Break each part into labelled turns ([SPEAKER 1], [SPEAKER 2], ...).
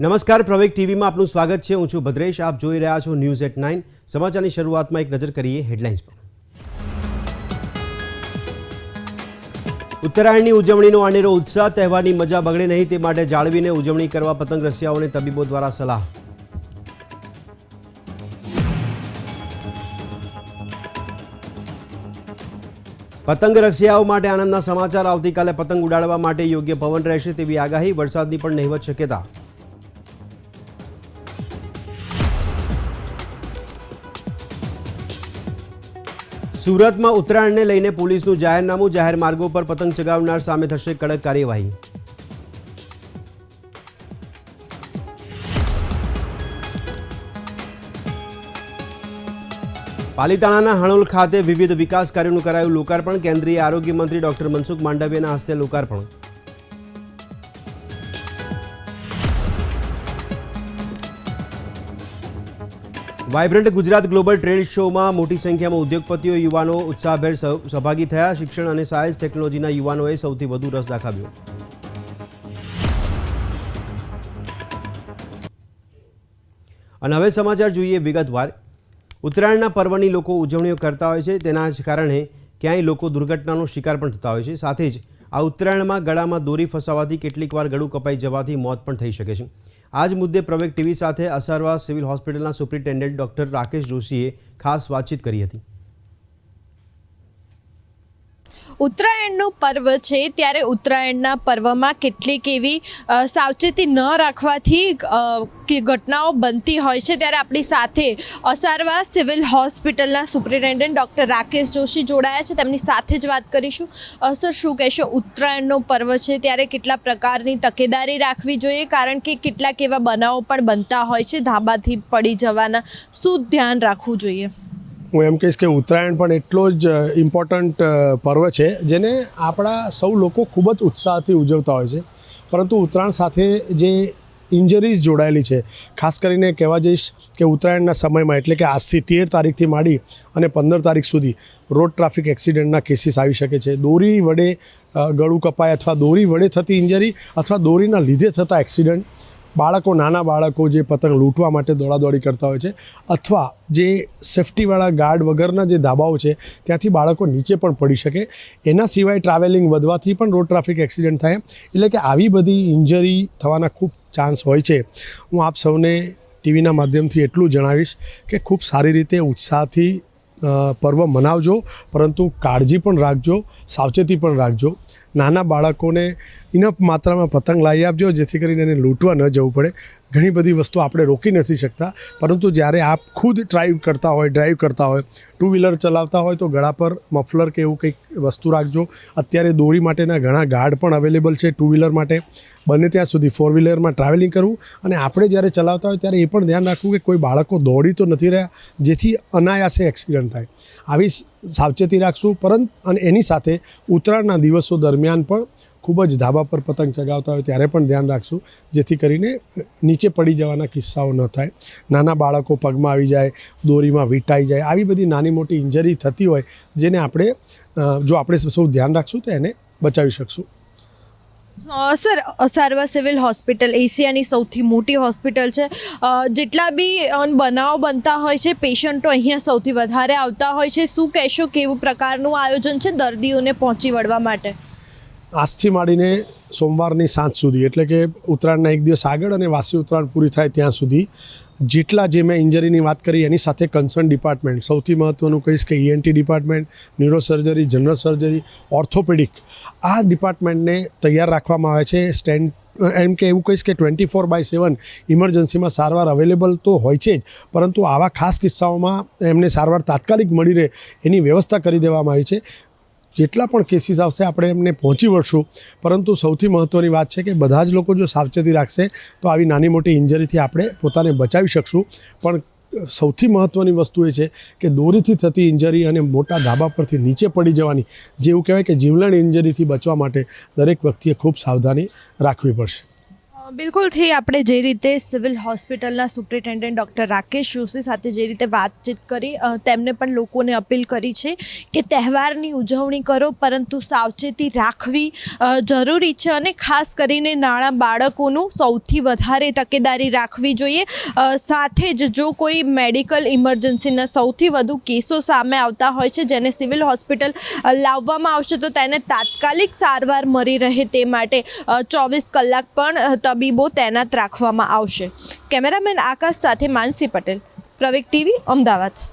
[SPEAKER 1] નમસ્કાર, પ્રવેગ ટીવીમાં આપનું સ્વાગત છે. હું છું ભદ્રેશ. આપ જોઈ રહ્યા છો ન્યૂઝ એટ નાઇન. સમાચારની શરૂઆતમાં એક નજર કરીએ હેડલાઇન્સ પર. ઉત્તરાયણની ઉજવણીનો અનેરો ઉત્સાહ, તહેવારની મજા બગડે નહીં તે માટે જાળવીને ઉજવણી કરવા પતંગ રસિયાઓને તબીબો દ્વારા સલાહ. પતંગ રસિયાઓ માટે આનંદના સમાચાર. આવતીકાલે પતંગ ઉડાડવા માટે યોગ્ય પવન રહેશે તેવી આગાહી. વરસાદની પણ નહીવત શક્યતા. સુરતમાં ઉત્તરાયણને લઈને પોલીસનું જાહેરનામું, જાહેર માર્ગો પર પતંગ ચગાવનાર સામે થશે કડક કાર્યવાહી. પાલીતાણાના હણોલ ખાતે વિવિધ વિકાસ કાર્યોનું કરાયું લોકાર્પણ. કેન્દ્રીય આરોગ્ય મંત્રી ડોક્ટર મનસુખ માંડવિયાના હસ્તે લોકાર્પણ. વાઇબ્રન્ટ ગુજરાત ગ્લોબલ ટ્રેડ શોમાં મોટી સંખ્યામાં ઉદ્યોગપતિઓ, યુવાનો ઉત્સાહભેર સહ- સહભાગી થયા. શિક્ષણ અને સાયન્સ ટેકનોલોજીના યુવાનોએ સૌથી વધુ રસ દાખવ્યો. અને હવે સમાચાર જોઈએ વિગતવાર. ઉત્તરાયણના પર્વની લોકો ઉજવણીઓ કરતા હોય છે. તેના જ કારણે ક્યાંય લોકો દુર્ઘટનાનો શિકાર પણ થતા હોય છે. સાથે જ આ ઉત્તરાયણમાં ગળામાં દોરી ફસાવાથી કેટલીક વાર ગળું કપાઈ જવાથી મોત પણ થઈ શકે છે. આ જ મુદ્દે પ્રવેગ ટીવી સાથે અસારવા સિવિલ હોસ્પિટલના સુપ્રિન્ટેન્ડન્ટ ડોક્ટર રાકેશ જોશીએ ખાસ વાતચીત કરી હતી.
[SPEAKER 2] ઉત્તરાયણનું પર્વ છે, ત્યારે ઉત્તરાયણના પર્વમાં કેટલીક એવી સાવચેતી ન રાખવાથી ઘટનાઓ બનતી હોય છે, ત્યારે આપણી સાથે અસારવા સિવિલ હોસ્પિટલના સુપ્રિન્ટેન્ડન્ટ ડૉક્ટર રાકેશ જોશી જોડાયા છે. તેમની સાથે જ વાત કરીશું. સર, શું કહેશો? ઉત્તરાયણનો પર્વ છે, ત્યારે કેટલા પ્રકારની તકેદારી રાખવી જોઈએ? કારણ કે કેટલાક એવા બનાવો પણ બનતા હોય છે, ધાબાથી પડી જવાના. શું ધ્યાન રાખવું જોઈએ?
[SPEAKER 3] હું એમ કહીશ કે ઉત્તરાયણ પણ એટલો જ ઇમ્પોર્ટન્ટ પર્વ છે, જેને આપણા સૌ લોકો ખૂબ જ ઉત્સાહથી ઉજવતા હોય છે. પરંતુ ઉત્તરાયણ સાથે જે ઇન્જરીઝ જોડાયેલી છે, ખાસ કરીને કહેવા જઈશ કે ઉત્તરાયણના સમયમાં, એટલે કે આજથી તેર તારીખથી માંડી અને પંદર તારીખ સુધી રોડ ટ્રાફિક એક્સિડન્ટના કેસીસ આવી શકે છે. દોરી વડે ગળું કપાય અથવા દોરી વડે થતી ઇન્જરી અથવા દોરીના લીધે થતા એક્સિડન્ટ બાળકો, નાના બાળકો જે પતંગ લૂંટવા માટે દોડાદોડી કરતા હોય છે, અથવા જે સેફટીવાળા ગાર્ડ વગરના જે ધાબાઓ છે, ત્યાંથી બાળકો નીચે પણ પડી શકે. એના સિવાય ટ્રાવેલિંગ વધવાથી પણ રોડ ટ્રાફિક એક્સિડન્ટ થાય. એટલે કે આવી બધી ઇન્જરી થવાના ખૂબ ચાન્સ હોય છે. હું આપ સૌને ટીવીના માધ્યમથી એટલું જણાવીશ કે ખૂબ સારી રીતે ઉત્સાહથી પર્વ મનાવજો, પરંતુ કાળજી પણ રાખજો, સાવચેતી પણ રાખજો. નાના બાળકોને ઇનફ માત્રામાં પતંગ લાવી આપજો, જેથી કરીને એને લૂંટવા ન જવું પડે. ઘણી બધી વસ્તુ આપણે રોકી નથી શકતા. પરંતુ જ્યારે આપ ખુદ ડ્રાઈવ કરતા હોય ડ્રાઈવ કરતા હોય ટુ વ્હીલર ચલાવતા હોય, તો ગળા પર મફલર કે એવું કંઈક વસ્તુ રાખજો. અત્યારે દોરી માટેના ઘણા ગાર્ડ પણ અવેલેબલ છે ટુ વ્હીલર માટે. બને ત્યાં સુધી ફોર વ્હીલરમાં ટ્રાવેલિંગ કરવું. અને આપણે જ્યારે ચલાવતા હોય ત્યારે એ પણ ધ્યાન રાખવું કે કોઈ બાળકો દોડી તો નથી રહ્યા, જેથી અનાયાસે એક્સિડન્ટ થાય. આવી સાવચેતી રાખશું. પરંતુ અને એની સાથે ઉત્તરાયણના દિવસો દરમિયાન પણ ખૂબ જ ધાબા પર પતંગ ચગાવતા હોય ત્યારે પણ ધ્યાન રાખશું, જેથી કરીને નીચે પડી જવાના કિસ્સાઓ ન થાય. નાના બાળકો પગમાં આવી જાય, દોરીમાં વીંટાઈ જાય, આવી બધી નાની મોટી ઇન્જરી થતી હોય, જેને આપણે જો આપણે સૌ ધ્યાન રાખશું તો એને બચાવી શકશું.
[SPEAKER 2] સર સારવા સિવિલ હોસ્પિટલ, એશિયાની સૌથી મોટી હોસ્પિટલ છે. જેટલા બી બનાવો બનતા હોય છે, પેશન્ટો અહીંયા સૌથી વધારે આવતા હોય છે. શું કહેશો કેવું પ્રકારનું આયોજન છે દર્દીઓને પહોંચી વળવા માટે?
[SPEAKER 3] આજથી માંડીને સોમવારની સાંજ સુધી, એટલે કે ઉત્તરાયણના એક દિવસ આગળ અને વાસી ઉત્તરાયણ પૂરી થાય ત્યાં સુધી, જેટલા જે મેં ઇન્જરીની વાત કરી, એની સાથે કન્સર્ન ડિપાર્ટમેન્ટ, સૌથી મહત્ત્વનું કહીશ કે ENT department, neurosurgery, general surgery, orthopedic, આ ડિપાર્ટમેન્ટને તૈયાર રાખવામાં આવે છે. સ્ટેન્ડ, એમ કે એવું કહીશ કે ટ્વેન્ટી ફોર બાય સેવન ઇમરજન્સીમાં સારવાર અવેલેબલ તો હોય છે જ, પરંતુ આવા ખાસ કિસ્સાઓમાં એમને સારવાર તાત્કાલિક મળી રહે એની વ્યવસ્થા કરી દેવામાં આવી છે. જેટલા પણ કેસીસ આવશે, આપણે એમને પહોંચી વળશું. પરંતુ સૌથી મહત્ત્વની વાત છે કે બધા જ લોકો જો સાવચેતી રાખશે, તો આવી નાની મોટી ઇન્જરીથી આપણે પોતાને બચાવી શકશું. પણ સૌથી મહત્ત્વની વસ્તુ એ છે કે દોરીથી થતી ઇન્જરી અને મોટા ધાબા પરથી નીચે પડી જવાની જેવું કહેવાય કે જીવલેણ ઇન્જરીથી બચવા માટે દરેક વ્યક્તિએ ખૂબ સાવધાની રાખવી પડશે.
[SPEAKER 2] બિલકુલથી આપણે જે રીતે સિવિલ હોસ્પિટલના સુપ્રિન્ટેન્ડન્ટ ડૉક્ટર રાકેશ જોશી સાથે જે રીતે વાતચીત કરી તેમને પણ લોકોને અપીલ કરી છે કે તહેવારની ઉજવણી કરો, પરંતુ સાવચેતી રાખવી જરૂરી છે અને ખાસ કરીને નાણાં બાળકોનું સૌથી વધારે તકેદારી રાખવી જોઈએ. સાથે જ જો કોઈ મેડિકલ ઇમરજન્સીના સૌથી વધુ કેસો સામે આવતા હોય છે, જેને સિવિલ હોસ્પિટલ લાવવામાં આવશે, તો તેને તાત્કાલિક સારવાર મળી રહે તે માટે ચોવીસ કલાક પણ તબીબો તૈનાત રાખવામાં આવશે. કેમેરામેન આકાશ સાથે માનસી પટેલ, પ્રવિક ટીવી, અમદાવાદ.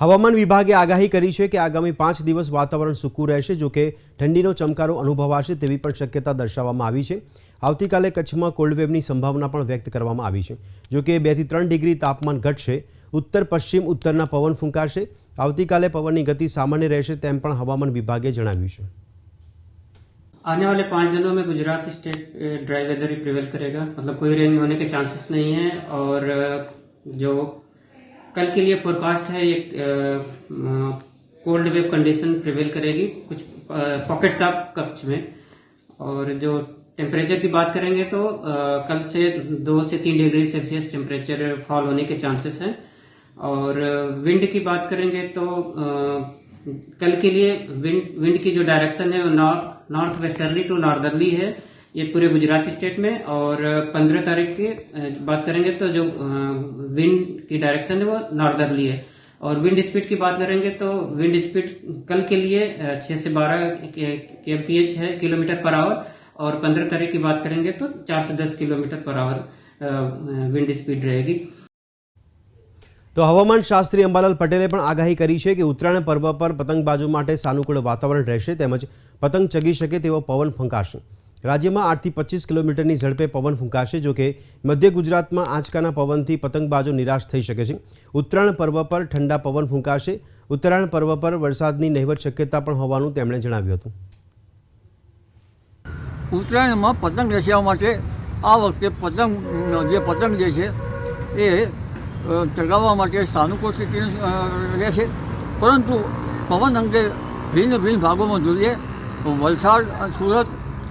[SPEAKER 1] હવામાન વિભાગે આગાહી કરી છે કે આગામી પાંચ દિવસ વાતાવરણ સૂકું રહેશે જોકે ઠંડીનો ચમકારો અનુભવાશે તેવી પણ શક્યતા દર્શાવવામાં આવી છે. આવતીકાલે કચ્છમાં કોલ્ડવેવની સંભાવના પણ વ્યક્ત કરવામાં આવી છે. જોકે બેથી ત્રણ ડિગ્રી તાપમાન ઘટશે, ઉત્તર પશ્ચિમ ઉત્તરના પવન ફૂંકાશે, આવતીકાલે પવનની ગતિ સામાન્ય રહેશે તેમ પણ હવામાન વિભાગે જણાવ્યું છે.
[SPEAKER 4] आने वाले पाँच दिनों में गुजरात स्टेट ड्राई वेदर ही प्रिवेल करेगा। मतलब कोई रेन होने के चांसेस नहीं है और जो कल के लिए फोरकास्ट है ये कोल्ड वेव कंडीशन प्रिवेल करेगी कुछ पॉकेट्स ऑफ़ कच्छ में। और जो टेम्परेचर की बात करेंगे तो कल से दो से तीन डिग्री सेल्सियस टेम्परेचर फॉल होने के चांसेस हैं। और विंड की बात करेंगे तो कल के लिए विंड विंड की जो डायरेक्शन है वो north north westerly to northerly है, ये पूरे गुजरात स्टेट में, और पंद्रह तारीख की बात करेंगे तो जो विंड की डायरेक्शन है वो नॉर्दर्ली है। और विंड स्पीड की बात करेंगे तो विंड स्पीड कल के लिए छह से बारह के पी एच है किलोमीटर पर आवर, और पंद्रह तारीख की बात करेंगे तो चार से दस kilometre per our wind speed रहेगी।
[SPEAKER 1] તો હવામાન શાસ્ત્રી અંબાલાલ પટેલે પણ આગાહી કરી છે કે ઉત્તરાયણ પર્વ પર પતંગબાજો માટે સાનુકૂળ વાતાવરણ રહેશે તેમજ પતંગ ચગી શકે તેવો પવન ફૂંકાશે. રાજ્યમાં આઠથી પચીસ કિલોમીટરની ઝડપે પવન ફૂંકાશે, જો કે મધ્ય ગુજરાતમાં આંચકાના પવનથી પતંગબાજો નિરાશ થઈ શકે છે. ઉત્તરાયણ પર્વ પર ઠંડા પવન ફૂંકાશે. ઉત્તરાયણ પર્વ પર વરસાદની નહીવત શક્યતા પણ હોવાનું તેમણે જણાવ્યું હતું.
[SPEAKER 5] ઉત્તરાયણમાં પતંગ રસિયાઓ માટે આ વખતે પતંગ, જે પતંગ જે છે એ ચગાવવા માટે સાનુકૂળ રહેશે પરંતુ પવન અંગે ભિન્ન ભિન્ન ભાગોમાં જોઈએ વલસાડ સુરત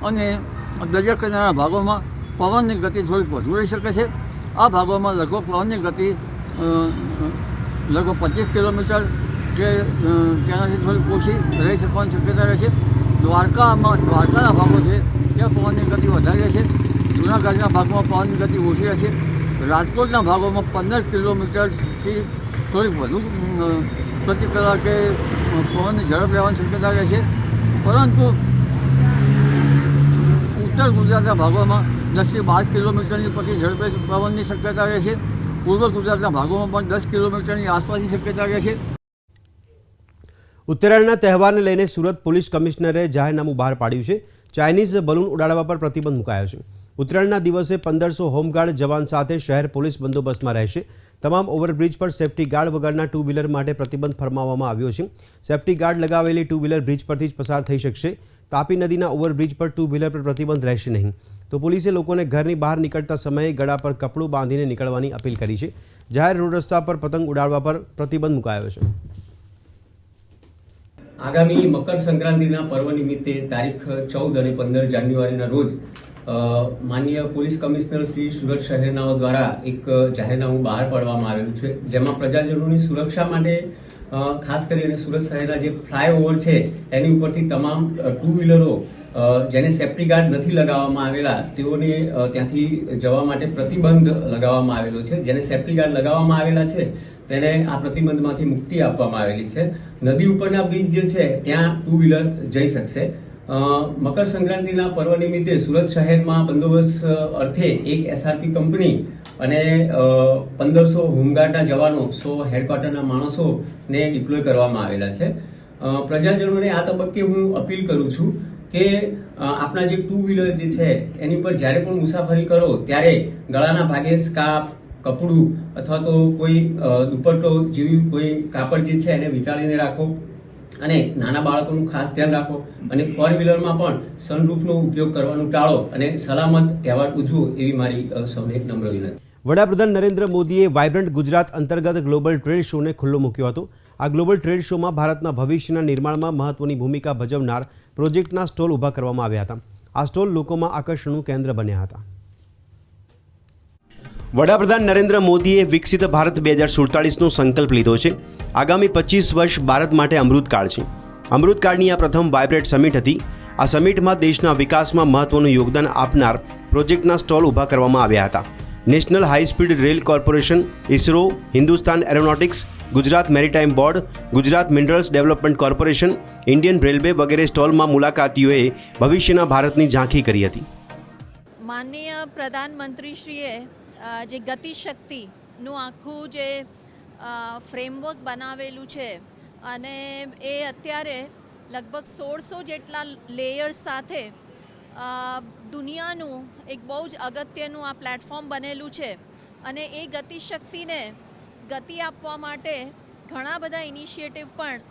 [SPEAKER 5] અને દરિયા કિનારાના ભાગોમાં પવનની ગતિ થોડીક વધુ રહી શકે છે. આ ભાગોમાં લગભગ પવનની ગતિ લગભગ પચીસ કિલોમીટર કે તેનાથી થોડીક ઓછી રહી શકવાની શક્યતા રહે છે. દ્વારકામાં, દ્વારકાના ભાગો છે, ત્યાં પવનની ગતિ વધારે છે. જૂનાગઢના ભાગમાં પવનની ગતિ ઓછી રહેશે રાજકોટના ભાગોમાં પંદર કિલોમીટરથી થોડીક વધુ પ્રતિ કલાકે પવનની ઝડપ રહેવાની શક્યતા રહે છે. પરંતુ ઉત્તર ગુજરાતના ભાગોમાં દસથી બાર કિલોમીટરની પ્રતિ ઝડપે પવનની શક્યતા રહે છે. પૂર્વ ગુજરાતના ભાગોમાં પણ દસ કિલોમીટરની આસપાસની શક્યતા રહે છે.
[SPEAKER 1] ઉત્તરાયણના તહેવારને લઈને સુરત પોલીસ કમિશનરે જાહેરનામું બહાર પાડ્યું છે. ચાઇનીઝ બલૂન ઉડાડવા પર પ્રતિબંધ મુકાયો છે. ઉત્તરાયણના દિવસે પંદરસો હોમગાર્ડ જવાન સાથે શહેર પોલીસ બંદોબસ્તમાં રહેશે. તમામ ઓવરબ્રિજ પર સેફટી ગાર્ડ વગરના ટુ વ્હીલર માટે પ્રતિબંધ ફરમાવવામાં આવ્યો છે. સેફટી ગાર્ડ લગાવેલી ટુ વ્હીલર બ્રિજ પરથી જ પસાર થઈ શકશે. તાપી નદીના ઓવરબ્રિજ પર ટુ વ્હીલર પર પ્રતિબંધ રહેશે નહીં. તો પોલીસે લોકોને ઘરની બહાર નીકળતા સમયે ગળા પર કપડું બાંધીને નીકળવાની અપીલ કરી છે. જાહેર રોડ રસ્તા પર પતંગ ઉડાડવા પર પ્રતિબંધ મુકાયો છે.
[SPEAKER 6] આગામી મકર સંક્રાંતિના પર્વ નિમિત્તે તારીખ ચૌદ અને પંદર જાન્યુઆરીના રોજ માનનીય પોલીસ કમિશનર શ્રી સુરત શહેરનાઓ દ્વારા એક જાહેરનામું બહાર પાડવામાં આવેલું છે, જેમાં પ્રજાજનોની સુરક્ષા માટે ખાસ કરીને સુરત શહેરના જે ફ્લાયઓવર છે, એની ઉપરથી તમામ ટુ વ્હીલરો જેને સેફ્ટી ગાર્ડ નથી લગાવવામાં આવેલા, તેઓને ત્યાંથી જવા માટે પ્રતિબંધ લગાવવામાં આવેલો છે. જેને સેફ્ટી ગાર્ડ લગાવવામાં આવેલા છે, તેને આ પ્રતિબંધમાંથી મુક્તિ આપવામાં આવેલી છે. નદી ઉપરના બ્રિજ જે છે, ત્યાં ટુ વ્હીલર જઈ શકશે. મકર સંક્રાંતિના પર્વ નિમિત્તે સુરત શહેરમાં બંદોબસ્ત અર્થે એક એસઆરપી કંપની અને પંદરસો હોમગાર્ડના જવાનો, સો હેડક્વાર્ટરના માણસોને ડિપ્લોય કરવામાં આવેલા છે. પ્રજાજનોને આ તબક્કે હું અપીલ કરું છું કે આપણા જે ટુ વ્હીલર જે છે, એની પર જ્યારે પણ મુસાફરી કરો, ત્યારે ગળાના ભાગે સ્કાર્ફ, કપડું અથવા તો કોઈ દુપટ્ટો જેવી કોઈ કાપડ જે છે એને વિચારીને રાખો. અને નાના બાળકોનું ખાસ ધ્યાન રાખો. અને ફોર વ્હીલરમાં પણ સનરૂફનો ઉપયોગ કરવાનું ટાળો અને સલામત તહેવાર ઉજવો એવી મારી સૌને નમ્ર વિનંતી.
[SPEAKER 1] વડાપ્રધાન નરેન્દ્ર મોદીએ વાઇબ્રન્ટ ગુજરાત અંતર્ગત ગ્લોબલ ટ્રેડ શોને ખુલ્લો મૂક્યો હતો. આ ગ્લોબલ ટ્રેડ શોમાં ભારતના ભવિષ્યના નિર્માણમાં મહત્વની ભૂમિકા ભજવનાર પ્રોજેક્ટના સ્ટોલ ઊભા કરવામાં આવ્યા હતા. આ સ્ટોલ લોકોમાં આકર્ષણનું કેન્દ્ર બન્યા હતા. વડાપ્રધાન નરેન્દ્ર મોદીએ વિકસિત ભારત બે હજાર સુડતાળીસનો સંકલ્પ લીધો છે. આગામી પચીસ વર્ષ ભારત માટે અમૃતકાળ છે. અમૃતકાળની આ પ્રથમ વાઇબ્રેટ સમિટ હતી. આ સમિટમાં દેશના વિકાસમાં મહત્વનું યોગદાન આપનાર પ્રોજેક્ટના સ્ટોલ ઊભા કરવામાં આવ્યા હતા. National high speed rail corporation, ISRO, Hindustan aeronautics, Gujarat maritime board, Gujarat minerals development corporation, Indian railway વગેરે સ્ટોલમાં મુલાકાતીઓએ ભવિષ્યના ભારતની ઝાંખી કરી હતી.
[SPEAKER 7] માનનીય પ્રધાનમંત્રીશ્રીએ જે ગતિશક્તિનું આખું જે ફ્રેમવર્ક બનાવેલું છે અને એ અત્યારે લગભગ સોળસો જેટલા લેયર્સ સાથે દુનિયાનું એક બહુ જ અગત્યનું આ પ્લેટફોર્મ બનેલું છે. અને એ ગતિશક્તિને ગતિ આપવા માટે ઘણા બધા ઇનિશિયેટિવ પણ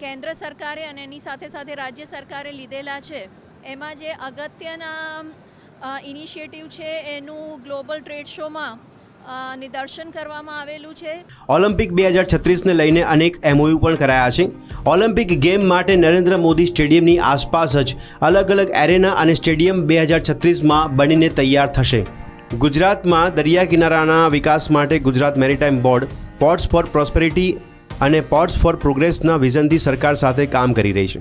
[SPEAKER 7] કેન્દ્ર સરકારે અને એની સાથે સાથે રાજ્ય સરકારે લીધેલા છે. એમાં જે અગત્યના ઇનિશિયેટિવ છે એનું ગ્લોબલ ટ્રેડ શોમાં નિદર્શન કરવામાં આવેલું છે.
[SPEAKER 1] ઓલિમ્પિક બે હજાર છત્રીસને લઈને અનેક એમઓયુ પણ કરાયા છે. ઓલિમ્પિક ગેમ માટે નરેન્દ્ર મોદી સ્ટેડિયમની આસપાસ જ અલગ અલગ એરેના અને સ્ટેડિયમ બે હજાર છત્રીસમાં બનીને તૈયાર થશે. ગુજરાતમાં દરિયા કિનારાના વિકાસ માટે Gujarat maritime board, ports for prosperity અને પોર્ટ્સ ફોર પ્રોગ્રેસના વિઝનથી સરકાર સાથે કામ કરી રહી છે.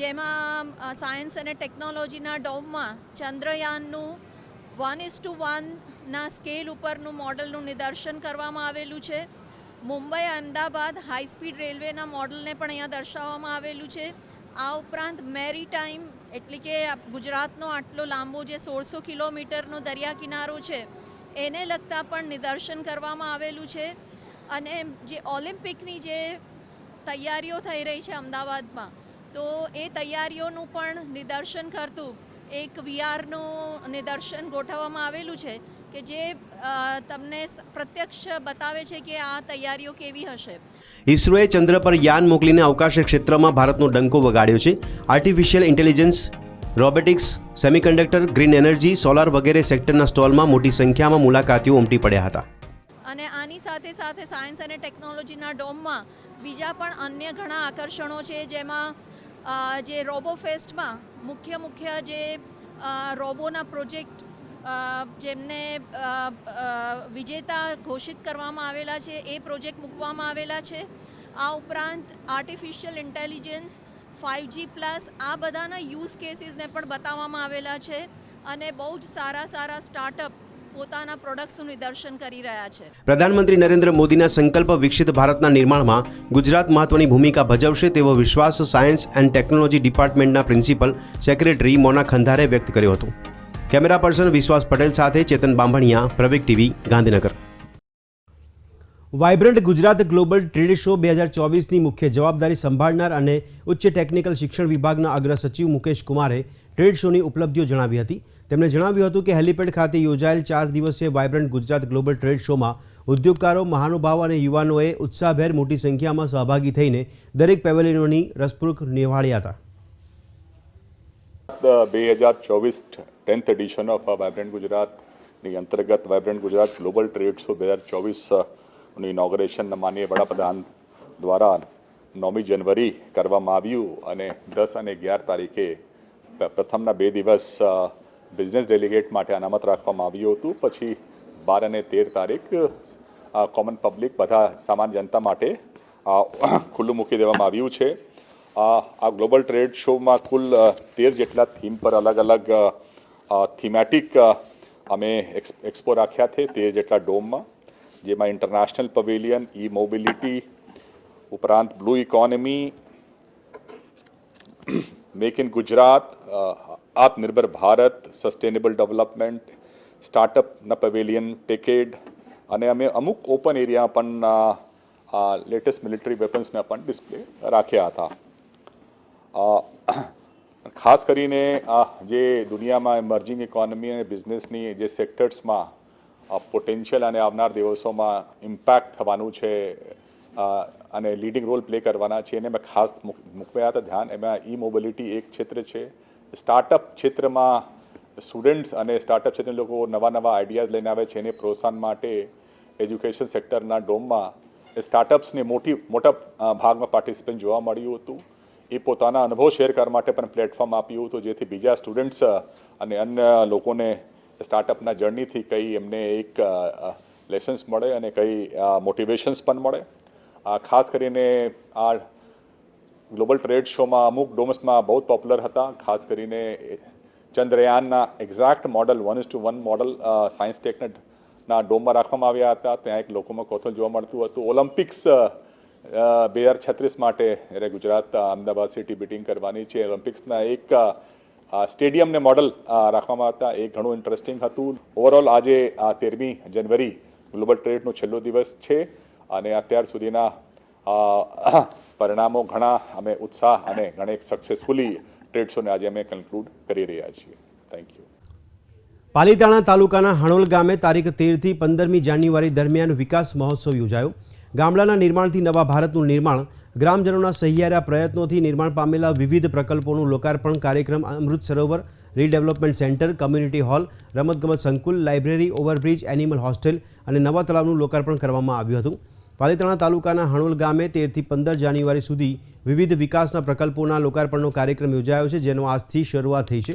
[SPEAKER 7] જેમાં સાયન્સ અને ટેકનોલોજીના ડોમમાં ચંદ્રયાનનું વન ઇઝ ટુ વનના સ્કેલ ઉપરનું મોડલનું નિદર્શન કરવામાં આવેલું છે. મુંબઈ, અમદાવાદ હાઈ સ્પીડ રેલવેના મોડલને પણ અહીંયા દર્શાવવામાં આવેલું છે. આ ઉપરાંત મેરી ટાઈમ એટલે કે ગુજરાતનો આટલો લાંબો જે સોળસો કિલોમીટરનો દરિયા કિનારો છે, એને લગતા પણ નિદર્શન કરવામાં આવેલું છે. અને જે ઓલિમ્પિકની જે તૈયારીઓ થઈ રહી છે અમદાવાદમાં તો એ તૈયારીઓનું પણ નિદર્શન કરતું. એક વીઆરનું નિદર્શન ગોઠવવામાં આવેલું છે કે જે તમને પ્રત્યક્ષ બતાવે છે કે આ તૈયારીઓ કેવી હશે.
[SPEAKER 1] ઇસરોએ ચંદ્ર પર યાન મોકલીને અવકાશ ક્ષેત્રમાં ભારતનો ડંકો વગાડ્યો છે. Artificial intelligence robotics semiconductor green energy solar વગેરે સેક્ટરના સ્ટોલમાં મોટી સંખ્યામાં મુલાકાતીઓ ઉમટી પડ્યા હતા.
[SPEAKER 7] અને આની સાથે સાથે સાયન્સ અને ટેકનોલોજીના ડોમમાં બીજા પણ અન્ય ઘણા આકર્ષણો છે જેમાં જે રોબો ફેસ્ટમાં મુખ્ય મુખ્ય જે રોબોના પ્રોજેક્ટ જેમને વિજેતા ઘોષિત કરવામાં આવેલા છે, એ પ્રોજેક્ટ મૂકવામાં આવેલા છે. આ ઉપરાંત આર્ટિફિશિયલ ઇન્ટેલિજન્સ ફાઇવજી પ્લસ આ બધાના યુઝ કેસીસને પણ બતાવવામાં આવેલા છે. અને બહુ જ સારા સારા સ્ટાર્ટઅપ પોતાના પ્રોડક્ટ્સનું નિદર્શન કરી રહ્યા છે.
[SPEAKER 1] પ્રધાનમંત્રી નરેન્દ્ર મોદીના સંકલ્પ વિકસિત ભારતના નિર્માણમાં ગુજરાત મહત્વની ભૂમિકા ભજવશે તેવો વિશ્વાસ સાયન્સ એન્ડ ટેકનોલોજી ડિપાર્ટમેન્ટના પ્રિન્સિપલ સેક્રેટરી મોના ખંધારે વ્યક્ત કર્યો હતો. કેમેરા પર્સન વિશ્વાસ પટેલ સાથે Chetan Bambhaniya Praveg TV Gandhinagar. Vibrant Gujarat global trade show બે હજાર ચોવીસની મુખ્ય જવાબદારી સંભાળનાર અને ઉચ્ચ ટેકનિકલ શિક્ષણ વિભાગના અગ્ર સચિવ મુકેશ કુમારે ટ્રેડ શોની ઉપલબ્ધિઓ જણાવી હતી. તેમણે જણાવ્યું હતું કે હેલિપેડ ખાતે યોજાયેલ ચાર દિવસીય વાયબ્રન્ટ ગુજરાત ગ્લોબલ ટ્રેડ શોમાં ઉદ્યોગકારો, મહાનુભાવો અને યુવાનોએ ઉત્સાહભેર મોટી સંખ્યામાં સહભાગી થઈને દરેક પેવેલિયનોની રસપૂર્વક નિહાળ્યા હતા.
[SPEAKER 8] બે હજાર ચોવીસ ટેન્થ એડિશન ઓફ વાઇબ્રન્ટ ગુજરાતની અંતર્ગત vibrant Gujarat global trade show બે હજાર ચોવીસનું ઇનોગ્રેશન માનીય વડાપ્રધાન દ્વારા નવમી જનવરી કરવામાં આવ્યું અને દસ અને અગિયાર તારીખે પ્રથમના બે દિવસ બિઝનેસ ડેલિગેટ માટે અનામત રાખવામાં આવ્યું હતું. પછી બાર અને તેર તારીખ કોમન પબ્લિક બધા સામાન્ય જનતા માટે ખુલ્લું મૂકી દેવામાં આવ્યું છે. આ ગ્લોબલ ટ્રેડ શોમાં કુલ તેર જેટલા થીમ પર અલગ અલગ થીમેટિક અમે એક્સ- એક્સપો રાખ્યા છે તેર જેટલા ડોમમાં જેમાં ઇન્ટરનેશનલ પવેલિયન ઈ મોબિલિટી ઉપરાંત blue economy make in Gujarat Atmanirbhar Bharat sustainable development સ્ટાર્ટઅપના pavilion ટેકેડ અને અમે અમુક ઓપન એરિયા પણ લેટેસ્ટ મિલિટરી વેપન્સના પણ ડિસ્પ્લે રાખ્યા હતા. ખાસ કરીને જે દુનિયામાં એમર્જિંગ ઇકોનોમી અને બિઝનેસની જે સેક્ટર્સમાં પોટેન્શિયલ અને આવનાર દિવસોમાં ઇમ્પેક્ટ થવાનું છે અને લીડિંગ રોલ પ્લે કરવાના છે. એને મેં ખાસ મૂક- મૂકવ્યા હતા. ધ્યાન, એમાં ઈ મોબિલિટી એક ક્ષેત્ર છે. સ્ટાર્ટઅપ ક્ષેત્રમાં સ્ટુડન્ટ્સ અને સ્ટાર્ટઅપ ક્ષેત્રના લોકો નવા નવા આઈડિયાઝ લઈને આવે છે. એને પ્રોત્સાહન માટે એજ્યુકેશન સેક્ટરના ડોમમાં સ્ટાર્ટઅપ્સને મોટી, મોટા ભાગમાં પાર્ટિસિપેન્ટ જોવા મળ્યું હતું. એ પોતાના અનુભવ શેર કરવા માટે પણ પ્લેટફોર્મ આપ્યું હતું, જેથી બીજા સ્ટુડન્ટ્સ અને અન્ય લોકોને સ્ટાર્ટઅપના જર્નીથી કંઈ એમને એક લેસન્સ મળે અને કંઈ મોટિવેશન્સ પણ મળે. આ ખાસ કરીને આ ગ્લોબલ ટ્રેડ શોમાં અમુક ડોમસમાં બહુ પોપ્યુલર હતા. ખાસ કરીને ચંદ્રયાનના exact model one is to one model science ટેકના ડોમમાં રાખવામાં આવ્યા હતા. ત્યાં એક લોકોમાં કોથલ જોવા મળતું હતું. ઓલિમ્પિક્સ બે હજાર છત્રીસ માટે જ્યારે ગુજરાત અમદાવાદ સિટી બિટિંગ કરવાની છે. ઓલિમ્પિક્સના એક સ્ટેડિયમને મોડલ રાખવામાં હતા એ ઘણું ઇન્ટરેસ્ટિંગ હતું. ઓવરઓલ આજે તેરમી જનવરી ગ્લોબલ ટ્રેડનો છેલ્લો દિવસ છે. અને અત્યાર સુધીના પરિણામો ઘણા અમે ઉત્સાહ અને ઘણી સક્સેસફુલી ટ્રેડ શોને આજે અમે કન્ક્લુડ કરી રહ્યા છીએ. થેન્ક યુ
[SPEAKER 1] પાલીતાણા તાલુકાના હણોલ ગામે તારીખ તેરથી પંદરમી જાન્યુઆરી દરમિયાન વિકાસ મહોત્સવ યોજાયો. ગામડાના નિર્માણથી નવા ભારતનું નિર્માણ, ગ્રામજનોના સહિયારા પ્રયત્નોથી નિર્માણ પામેલા વિવિધ પ્રકલ્પોનું લોકાર્પણ કાર્યક્રમ Amrit Sarovar redevelopment centre community hall રમતગમત સંકુલ લાઇબ્રેરી ઓવરબ્રિજ એનિમલ હોસ્ટેલ અને નવા તળાવનું લોકાર્પણ કરવામાં આવ્યું હતું. પાલીતાણા તાલુકાના હણોલ ગામે તેરથી પંદર જાન્યુઆરી સુધી વિવિધ વિકાસના પ્રકલ્પોના લોકાર્પણનો કાર્યક્રમ યોજાયો છે, જેનો આજથી શરૂઆત થઈ છે.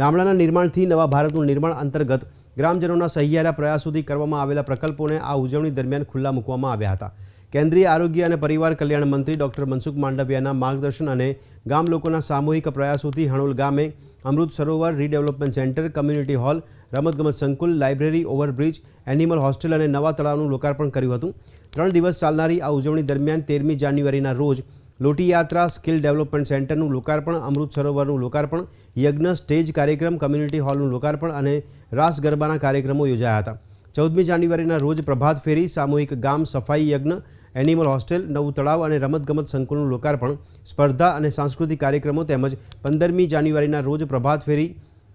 [SPEAKER 1] ગામડાના નિર્માણથી નવા ભારતનું નિર્માણ અંતર્ગત ગ્રામજનોના સહિયારા પ્રયાસોથી કરવામાં આવેલા પ્રકલ્પોને આ ઉજવણી દરમિયાન ખુલ્લા મૂકવામાં આવ્યા હતા. કેન્દ્રીય આરોગ્ય અને પરિવાર કલ્યાણ મંત્રી ડોક્ટર મનસુખ માંડવિયાના માર્ગદર્શન અને ગામ લોકોના સામૂહિક પ્રયાસોથી હણોલ ગામે Amrit Sarovar redevelopment centre, community hall, રમતગમત સંકુલ, લાઇબ્રેરી, ઓવરબ્રિજ, એનિમલ હોસ્ટેલ અને નવા તળાવનું લોકાર્પણ કર્યું હતું. ત્રણ દિવસ ચાલનારી આ ઉજવણી દરમિયાન તેરમી જાન્યુઆરીના રોજ લોટી યાત્રા સ્કિલ ડેવલપમેન્ટ સેન્ટરનું લોકાર્પણ, અમૃત સરોવરનું લોકાર્પણ, યજ્ઞ, સ્ટેજ કાર્યક્રમ, કમ્યુનિટી હોલનું લોકાર્પણ અને રાસ ગરબાના કાર્યક્રમો યોજાયા હતા. ચૌદમી જાન્યુઆરીના રોજ પ્રભાત ફેરી, સામૂહિક ગામ સફાઈ યજ્ઞ, એનિમલ હોસ્ટેલ, નવું તળાવ અને રમતગમત સંકુલનું લોકાર્પણ, સ્પર્ધા અને સાંસ્કૃતિક કાર્યક્રમો તેમજ પંદરમી જાન્યુઆરીના રોજ પ્રભાત ફેરી,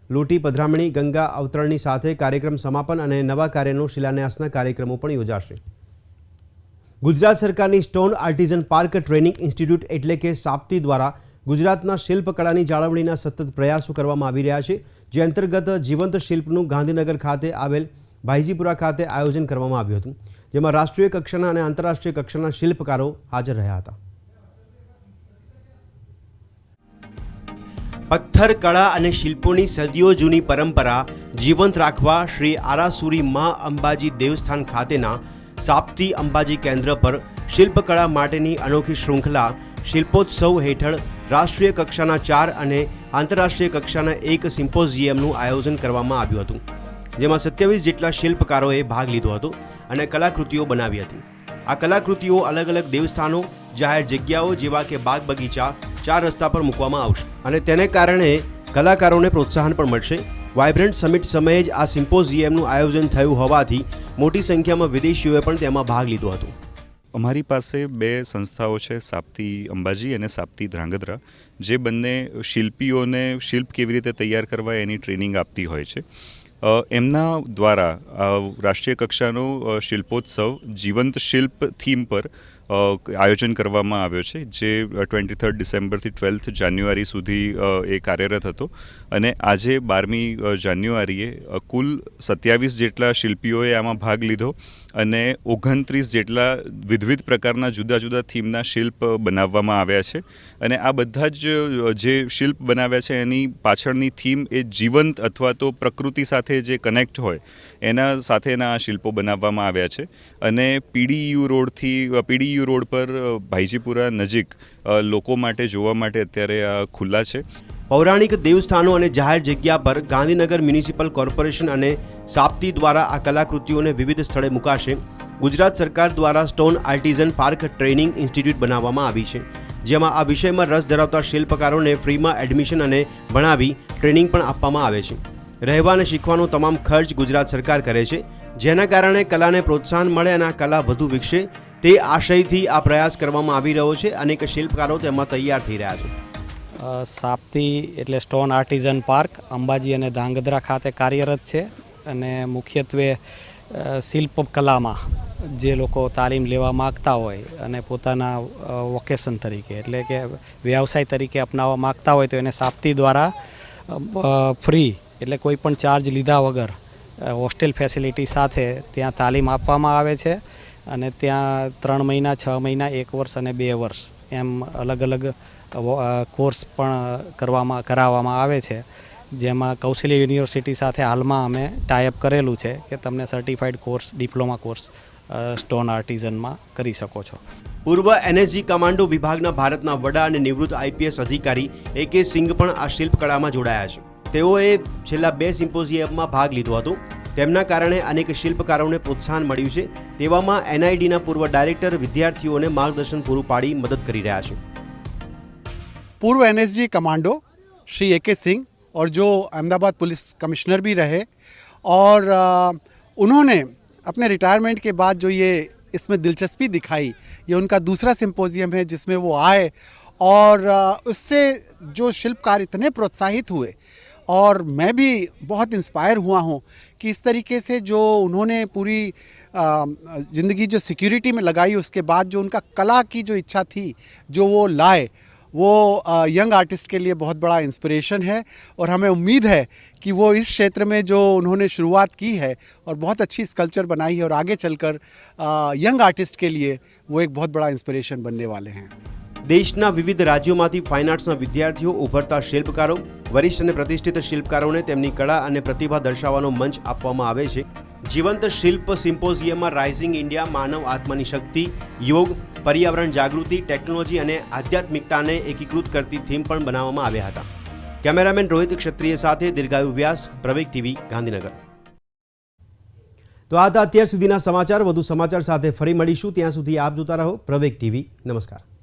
[SPEAKER 1] લોટી પધરામણી, ગંગા અવતરણની સાથે કાર્યક્રમ સમાપન અને નવા કાર્યનો શિલાન્યાસના કાર્યક્રમો પણ યોજાશે. ગુજરાત સરકારની stone artisan park training institute એટલે કે સાપ્તી દ્વારા ગુજરાતના શિલ્પકળાની જાળવણીના સતત પ્રયાસો કરવામાં આવી રહ્યા છે, જે અંતર્ગત જીવંત શિલ્પનું ગાંધીનગર ખાતે આવેલ ભાઈજીપુરા ખાતે આયોજન કરવામાં આવ્યું હતું, જેમાં રાષ્ટ્રીય કક્ષાના અને આંતરરાષ્ટ્રીય કક્ષાના શિલ્પકારો હાજર રહ્યા હતા. પથ્થર, કળા અને શિલ્પોની સદીઓ જૂની પરંપરા જીવંત રાખવા શ્રી આરાસુરી મા અંબાજી દેવસ્થાન ખાતેના સાપ્તી અંબાજી કેન્દ્ર પર શિલ્પકળા માટેની અનોખી શૃંખલા શિલ્પોત્સવ હેઠળ રાષ્ટ્રીય કક્ષાના ચાર અને આંતરરાષ્ટ્રીય કક્ષાના એક સિમ્પોઝિયમનું આયોજન કરવામાં આવ્યું હતું, જેમાં સત્યાવીસ જેટલા શિલ્પકારોએ ભાગ લીધો હતો અને કલાકૃતિઓ બનાવી હતી. આ કલાકૃતિઓ અલગ અલગ દેવસ્થાનો, જાહેર જગ્યાઓ જેવા કે બાગ બગીચા ચાર રસ્તા પર મૂકવામાં આવશે અને તેને કારણે કલાકારોને પ્રોત્સાહન પણ મળશે. વાઇબ્રન્ટ સમિટ સમયે જ આ સિમ્પોઝિયમનું આયોજન થયું હોવાથી મોટી સંખ્યામાં વિદેશીઓએ પણ તેમાં ભાગ લીધો હતો.
[SPEAKER 9] અમારી પાસે બે સંસ્થાઓ છે, સાપ્તી અંબાજી અને સાપ્તી ધ્રાંગધ્રા, જે બંને શિલ્પીઓને શિલ્પ કેવી રીતે તૈયાર કરવા એની ટ્રેનિંગ આપતી હોય છે. એમના દ્વારા રાષ્ટ્રીય કક્ષાનો શિલ્પોત્સવ જીવંત શિલ્પ થીમ પર આયોજન કરવામાં આવ્યો છે, જે ટ્વેન્ટી થર્ડ ડિસેમ્બરથી ટ્વેલ્થ જાન્યુઆરી સુધી એ કાર્યરત હતો. અને આજે બારમી જાન્યુઆરીએ કુલ સત્યાવીસ જેટલા શિલ્પીઓએ આમાં ભાગ લીધો અને ઓગણત્રીસ જેટલા વિવિધ પ્રકારના જુદા જુદા થીમના શિલ્પ બનાવવામાં આવ્યા છે. અને આ બધા જ જે શિલ્પ બનાવ્યા છે, એની પાછળની થીમ એ જીવંત અથવા તો પ્રકૃતિ સાથે જે કનેક્ટ હોય, એના સાથેના આ શિલ્પો બનાવવામાં આવ્યા છે. અને પીડીયુ રોડથી પીડીયુ રોડ પર ભાઈજીપુરા નજીક લોકો માટે, જોવા માટે અત્યારે આ ખુલ્લા છે.
[SPEAKER 1] પૌરાણિક દેવસ્થાનો અને જાહેર જગ્યા પર ગાંધીનગર મ્યુનિસિપલ કોર્પોરેશન અને સાપ્તી દ્વારા આ કલાકૃતિઓને વિવિધ સ્થળે મુકાશે. ગુજરાત સરકાર દ્વારા stone artisan park training institute બનાવવામાં આવી છે, જેમાં આ વિષયમાં રસ ધરાવતા શિલ્પકારોને ફ્રીમાં એડમિશન અને ભણાવી ટ્રેનિંગ પણ આપવામાં આવે છે. રહેવા અને શીખવાનો તમામ ખર્ચ ગુજરાત સરકાર કરે છે, જેના કારણે કલાને પ્રોત્સાહન મળે અને આ કલા વધુ વિકસે. તે આશયથી આ પ્રયાસ કરવામાં આવી રહ્યો છે. અનેક શિલ્પકારો તેમાં તૈયાર થઈ રહ્યા છે.
[SPEAKER 10] સાપ્તી એટલે સ્ટોન આર્ટિઝન પાર્ક, અંબાજી અને ધાંગધ્રા ખાતે કાર્યરત છે અને મુખ્યત્વે શિલ્પ શિલ્પકલામાં જે લોકો તાલીમ લેવા માગતા હોય અને પોતાના વોકેશન તરીકે એટલે કે વ્યવસાય તરીકે અપનાવવા માગતા હોય તો એને સાપ્તી દ્વારા ફ્રી એટલે કોઈ પણ ચાર્જ લીધા વગર હોસ્ટેલ ફેસિલિટી સાથે ત્યાં તાલીમ આપવામાં આવે છે. અને ત્યાં ત્રણ મહિના, છ મહિના, એક વર્ષ અને બે વર્ષ એમ અલગ અલગ કોર્સ પણ કરવામાં, કરાવવામાં આવે છે. જેમાં કૌશલ્ય યુનિવર્સિટી સાથે હાલમાં અમે ટાઈઅપ કરેલું છે કે તમને certified course diploma course stone આર્ટિઝનમાં કરી શકો છો.
[SPEAKER 1] પૂર્વ એનએસજી કમાન્ડો વિભાગના ભારતના વડા અને નિવૃત્ત આઈપીએસ અધિકારી એ કે સિંઘ પણ આ શિલ્પકળામાં જોડાયા છે. તેઓએ છેલ્લા બે સિમ્પોઝિયમમાં ભાગ લીધો હતો. તેમના કારણે અનેક શિલ્પકારોને પ્રોત્સાહન મળ્યું છે તેવામાં એનઆઈડીના પૂર્વ ડાયરેક્ટર વિદ્યાર્થીઓને માર્ગદર્શન પૂરું પાડી મદદ કરી રહ્યા છે
[SPEAKER 11] पूर्व एनएसजी कमांडो श्री ए के सिंह और जो अहमदाबाद पुलिस कमिश्नर भी रहे और अ, उन्होंने अपने रिटायरमेंट के बाद जो ये इसमें दिलचस्पी दिखाई ये उनका दूसरा सिंपोजियम है जिसमें वो आए और अ, उससे जो शिल्पकार इतने प्रोत्साहित हुए और मैं भी बहुत इंस्पायर हुआ हूँ कि इस तरीके से जो उन्होंने पूरी ज़िंदगी जो सिक्योरिटी में लगाई उसके बाद जो उनका कला की जो इच्छा थी जो वो लाए वो यंग आर्टिस्ट के लिए बहुत बड़ा इंस्पिरेशन है और हमें उम्मीद है कि वो इस क्षेत्र में जो उन्होंने शुरुआत की है और बहुत अच्छी स्कल्पचर बनाई है और आगे चलकर यंग आर्टिस्ट के लिए वो एक बहुत बड़ा इंस्पिरेशन बनने वाले हैं
[SPEAKER 1] દેશના વિવિધ રાજ્યોમાંથી ફાઇન આર્ટ્સના વિદ્યાર્થીઓ ઉભરતા શિલ્પકારો વરિષ્ઠ અને પ્રતિષ્ઠિત શિલ્પકારોને તેમની કળા અને પ્રતિભા દર્શાવવાનો મંચ આપવામાં આવે છે. જીવંત શિલ્પ સિમ્પોઝિયમમાં રાઇઝિંગ ઇન્ડિયા, માનવ આત્માની શક્તિ યોગ, પર્યાવરણ જાગૃતિ, ટેકનોલોજી અને આધ્યાત્મિકતાને એકીકૃત કરતી થીમ પણ બનાવવામાં આવ્યા હતા. કેમેરામેન રોહિત ક્ષત્રિય સાથે દીર્ઘાયુ વ્યાસ પ્રવેગ ટીવી, ગાંધીનગર. તો આ હતા અત્યાર સુધીના સમાચાર. વધુ સમાચાર સાથે ફરી મળીશું. ત્યાં સુધી આપ જોતા રહો. પ્રવેગ ટીવી, નમસ્કાર.